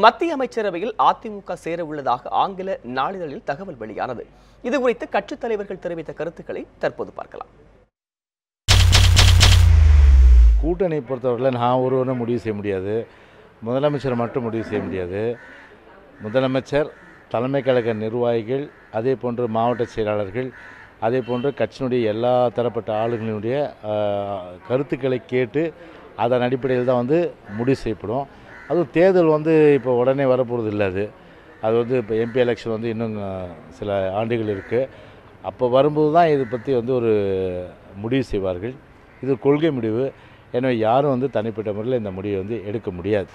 மத்திய அமைச்சரவையில் அதிமுக சேர உள்ளதாக ஆங்கில நாளிதழில் தகவல் வெளியானது. இது குறித்து கட்சித் தலைவர்கள் தெரிவித்த கருத்துக்களை தற்போது பார்க்கலாம். கூட்டணி பொறுத்தவரையில் நான் ஒருவரும் முடிவு செய்ய முடியாது. முதலமைச்சர் மட்டும் முடிவு செய்ய முடியாது. முதலமைச்சர் தலைமை கழக நிர்வாகிகள் அதே போன்று மாவட்ட செயலாளர்கள் அதே போன்று கட்சியினுடைய எல்லா தரப்பட்ட ஆளுங்களினுடைய கருத்துக்களை கேட்டு அதன் அடிப்படையில் தான் வந்து முடிவு செய்யப்படும். அதுவும் தேர்தல் வந்து இப்போ உடனே வரப்போகிறது இல்லை அது. அது வந்து இப்போ எம்பி எலெக்ஷன் வந்து இன்னும் சில ஆண்டுகள் இருக்குது அப்போ வரும்போது தான் இதை பற்றி வந்து ஒரு முடிவு செய்வார்கள். இது கொள்கை முடிவு. எனவே யாரும் வந்து தனிப்பட்ட முறையில் இந்த முடிவை வந்து எடுக்க முடியாது.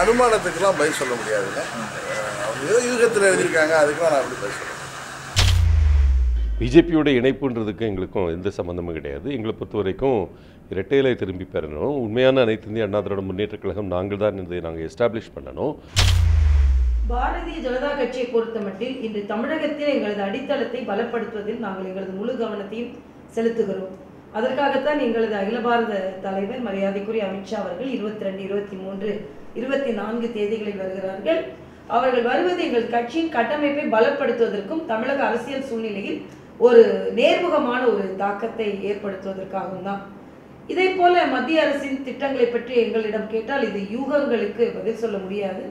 அனுமானத்துக்கெல்லாம் பதில் சொல்ல முடியாதுங்க அவங்க ஏதோ யூகத்தில் எழுதியிருக்காங்க. அதுக்கெல்லாம் நான் அப்படி பதில் சொல்லுவேன் பிஜேபியோட இணைப்புன்றதுக்கு எங்களுக்கும் எந்த சம்மந்தமும் கிடையாது. எங்களை பொறுத்த வரைக்கும் இரட்டையிலை திரும்பி பெறணும். உண்மையான அனைத்து இந்திய அண்ணா திராவிட முன்னேற்ற கழகம் நாங்கள் தான் இதை நாங்கள் எஸ்டாப்ளிஷ் பண்ணணும். பாரதிய ஜனதா கட்சியை பொறுத்தமட்டில் இன்று தமிழகத்தில் எங்களது அடித்தளத்தை பலப்படுத்துவதில் நாங்கள் எங்களது முழு கவனத்தையும் செலுத்துகிறோம். அதற்காகத்தான் எங்களது அகில பாரத தலைவர் மரியாதைக்குரிய அமித்ஷா அவர்கள் இருபத்தி ரெண்டு இருபத்தி மூன்று இருபத்தி நான்கு தேதிகளில் வருகிறார்கள். அவர்கள் வருவது எங்கள் கட்சியின் கட்டமைப்பை பலப்படுத்துவதற்கும் தமிழக அரசியல் சூழ்நிலையில் ஒரு நேர்முகமான ஒரு தாக்கத்தை ஏற்படுத்துவதற்காகவும் தான். இதே போல மத்திய அரசின் திட்டங்களை பற்றி எங்களிடம் கேட்டால் இது யூகங்களுக்கு பதில் சொல்ல முடியாது.